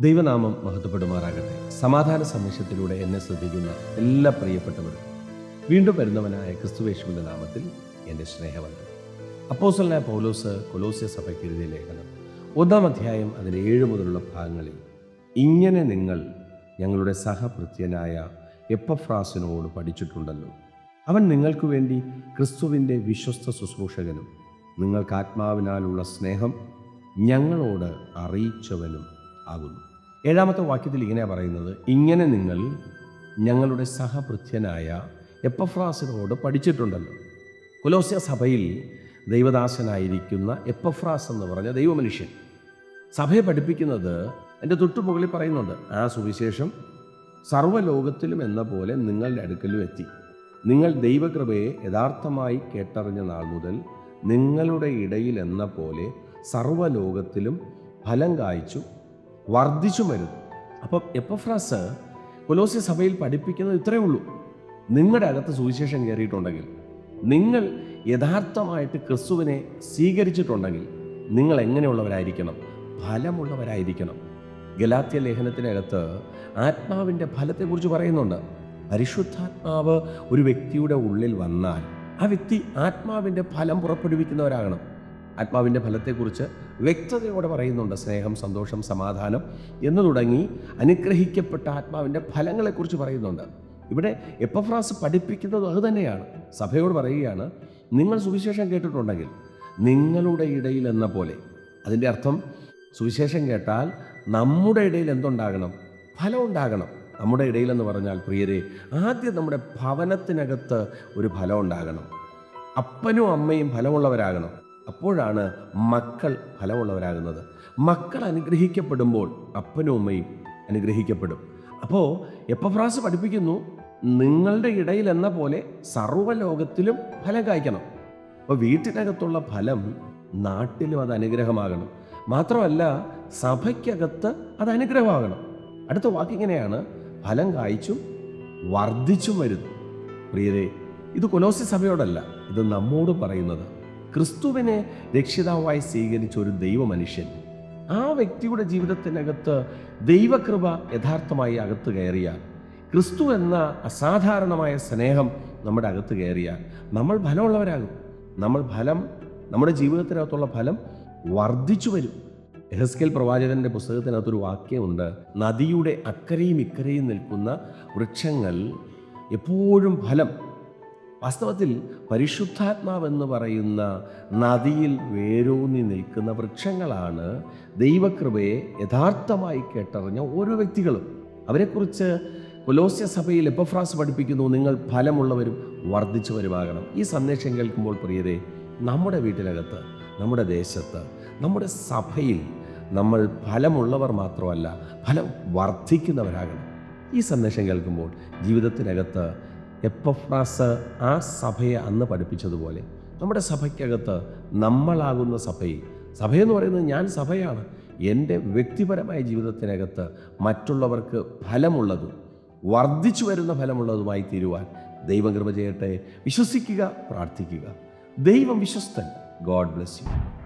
ദൈവനാമം മഹത്വപ്പെടുമാറാകട്ടെ. സമാധാന സന്ദേശത്തിലൂടെ എന്നെ ശ്രദ്ധിക്കുന്ന എല്ലാ പ്രിയപ്പെട്ടവരും വീണ്ടും വരുന്നവനായ ക്രിസ്തുവേശുവിന്റെ നാമത്തിൽ എന്റെ സ്നേഹവന്ദനം. അപ്പോസലായ പൗലോസ് കൊലോസ്യ സഭയ്ക്ക് എഴുതിയ ലേഖനം ഒന്നാം അധ്യായം അതിന്റെ ഏഴ് മുതലുള്ള ഭാഗങ്ങളിൽ ഇങ്ങനെ നിങ്ങൾ ഞങ്ങളുടെ സഹഭൃത്യനായ എപ്പഫ്രാസിനോട് പഠിച്ചിട്ടുണ്ടല്ലോ അവൻ നിങ്ങൾക്ക് വേണ്ടി ക്രിസ്തുവിന്റെ വിശ്വസ്ത ശുശ്രൂഷകനും നിങ്ങൾക്ക് ആത്മാവിനാലുള്ള സ്നേഹം ഞങ്ങളോട് അറിയിച്ചവനും ആകുന്നു. ഏഴാമത്തെ വാക്യത്തിൽ ഇങ്ങനെയാണ് പറയുന്നത് ഇങ്ങനെ നിങ്ങൾ ഞങ്ങളുടെ സഹഭൃത്യനായ എപ്പഫ്രാസിനോട് പഠിച്ചിട്ടുണ്ടല്ലോ. കുലോസ്യ സഭയിൽ ദൈവദാസനായിരിക്കുന്ന എപ്പഫ്രാസ് എന്ന് പറഞ്ഞ ദൈവമനുഷ്യൻ. സഭയെ പഠിപ്പിക്കുന്നത് എന്റെ തൊട്ടുമുകളിൽ പറയുന്നുണ്ട്. ആ സുവിശേഷം സർവലോകത്തിലും എന്ന പോലെ നിങ്ങളുടെ അടുക്കലും എത്തി. നിങ്ങൾ ദൈവകൃപയെ യഥാർത്ഥമായി കേട്ടറിഞ്ഞ നാൾ മുതൽ നിങ്ങളുടെ ഇടയിൽ എന്ന പോലെ സർവലോകത്തിലും ഫലം കായ്ച്ചു വർദ്ധിച്ചു വരുന്നു. അപ്പം എപ്പഫ്രാസ് കൊലോസ്യ സഭയിൽ പഠിപ്പിക്കുന്നത് ഇത്രയേ ഉള്ളൂ. നിങ്ങളുടെ അകത്ത് സുവിശേഷം കയറിയിട്ടുണ്ടെങ്കിൽ നിങ്ങൾ യഥാർത്ഥമായിട്ട് ക്രിസ്തുവിനെ സ്വീകരിച്ചിട്ടുണ്ടെങ്കിൽ നിങ്ങൾ എങ്ങനെയുള്ളവരായിരിക്കണം? ഫലമുള്ളവരായിരിക്കണം. ഗലാത്യ ലേഖനത്തിനകത്ത് ആത്മാവിന്റെ ഫലത്തെക്കുറിച്ച് പറയുന്നുണ്ട്. പരിശുദ്ധാത്മാവ് ഒരു വ്യക്തിയുടെ ഉള്ളിൽ വന്നാൽ ആ വ്യക്തി ആത്മാവിന്റെ ഫലം പുറപ്പെടുവിക്കുന്നവരാകണം. ആത്മാവിന്റെ ഫലത്തെക്കുറിച്ച് വ്യക്തതയോടെ പറയുന്നുണ്ട്. സ്നേഹം സന്തോഷം സമാധാനം എന്ന് തുടങ്ങി അനുഗ്രഹിക്കപ്പെട്ട ആത്മാവിന്റെ ഫലങ്ങളെക്കുറിച്ച് പറയുന്നുണ്ട്. ഇവിടെ എപ്പഫ്രാസ് പഠിപ്പിക്കുന്നത് അത് തന്നെയാണ്. സഭയോട് പറയുകയാണ് നിങ്ങൾ സുവിശേഷം കേട്ടിട്ടുണ്ടെങ്കിൽ നിങ്ങളുടെ ഇടയിൽ എന്ന പോലെ. അതിന്റെ അർത്ഥം സുവിശേഷം കേട്ടാൽ നമ്മുടെ ഇടയിൽ എന്തുണ്ടാകണം? ഫലം ഉണ്ടാകണം. നമ്മുടെ ഇടയിലെന്ന് പറഞ്ഞാൽ പ്രിയരെ ആദ്യം നമ്മുടെ ഭവനത്തിനകത്ത് ഒരു ഫലം ഉണ്ടാകണം. അപ്പനും അമ്മയും ഫലമുള്ളവരാകണം. അപ്പോഴാണ് മക്കൾ ഫലമുള്ളവരാകുന്നത്. മക്കൾ അനുഗ്രഹിക്കപ്പെടുമ്പോൾ അപ്പനും അമ്മയും അനുഗ്രഹിക്കപ്പെടും. അപ്പോൾ എപ്പഫ്രാസ് പഠിപ്പിക്കുന്നു നിങ്ങളുടെ ഇടയിൽ എന്ന പോലെ സർവലോകത്തിലും ഫലം കായ്ക്കണം. അപ്പോൾ വീട്ടിനകത്തുള്ള ഫലം നാട്ടിലും അത് അനുഗ്രഹമാകണം. മാത്രമല്ല സഭയ്ക്കകത്ത് അത് അനുഗ്രഹമാകണം. അടുത്ത വാക്കിങ്ങനെയാണ് ഫലം കായ്ച്ചും വർദ്ധിച്ചും വരുന്നു. പ്രിയരെ ഇത് കൊലോസി സഭയോടല്ല ഇത് നമ്മോട് പറയുന്നത്. ക്രിസ്തുവിനെ രക്ഷിതാവായി സ്വീകരിച്ച ഒരു ദൈവമനുഷ്യൻ. ആ വ്യക്തിയുടെ ജീവിതത്തിനകത്ത് ദൈവകൃപ യഥാർത്ഥമായി അകത്ത് കയറിയാൽ ക്രിസ്തു എന്ന അസാധാരണമായ സ്നേഹം നമ്മുടെ അകത്ത് കയറിയാൽ നമ്മൾ ഫലമുള്ളവരാകും. നമ്മൾ ഫലം നമ്മുടെ ജീവിതത്തിനകത്തുള്ള ഫലം വർദ്ധിച്ചു വരും. എഹസ്കേൽ പ്രവാചകന്റെ പുസ്തകത്തിനകത്തൊരു വാക്യമുണ്ട് നദിയുടെ അക്കരയും ഇക്കരയും നിൽക്കുന്ന വൃക്ഷങ്ങൾ എപ്പോഴും ഫലം വാസ്തവത്തിൽ പരിശുദ്ധാത്മാവെന്ന് പറയുന്ന നദിയിൽ വേരൂന്നി നിൽക്കുന്ന വൃക്ഷങ്ങളാണ് ദൈവകൃപയെ യഥാർത്ഥമായി കേട്ടറിഞ്ഞ ഓരോ വ്യക്തികളും. അവരെക്കുറിച്ച് കൊലോസ്യ സഭയിൽ എപ്പഫ്രാസ് പഠിപ്പിക്കുന്നു നിങ്ങൾ ഫലമുള്ളവരും വർദ്ധിച്ചു വരുവാകണം ഈ സന്ദേശം കേൾക്കുമ്പോൾ പ്രിയരെ നമ്മുടെ വീട്ടിനകത്ത് നമ്മുടെ ദേശത്ത് നമ്മുടെ സഭയിൽ നമ്മൾ ഫലമുള്ളവർ മാത്രമല്ല ഫലം വർദ്ധിക്കുന്നവരാകണം. ഈ സന്ദേശം കേൾക്കുമ്പോൾ ജീവിതത്തിനകത്ത് എപ്പഫ്രാസ് ആ സഭയെ അന്ന് പഠിപ്പിച്ചതുപോലെ. നമ്മുടെ സഭയ്ക്കകത്ത് നമ്മളാകുന്ന സഭയിൽ സഭയെന്ന് പറയുന്നത് ഞാൻ സഭയാണ്. എന്റെ വ്യക്തിപരമായ ജീവിതത്തിനകത്ത് മറ്റുള്ളവർക്ക് ഫലമുള്ളതും വർദ്ധിച്ചു വരുന്ന ഫലമുള്ളതുമായി തീരുവാൻ ദൈവം കൃപ ചെയ്യട്ടെ. വിശ്വസിക്കുക പ്രാർത്ഥിക്കുക. ദൈവം വിശ്വസ്തൻ. God bless you.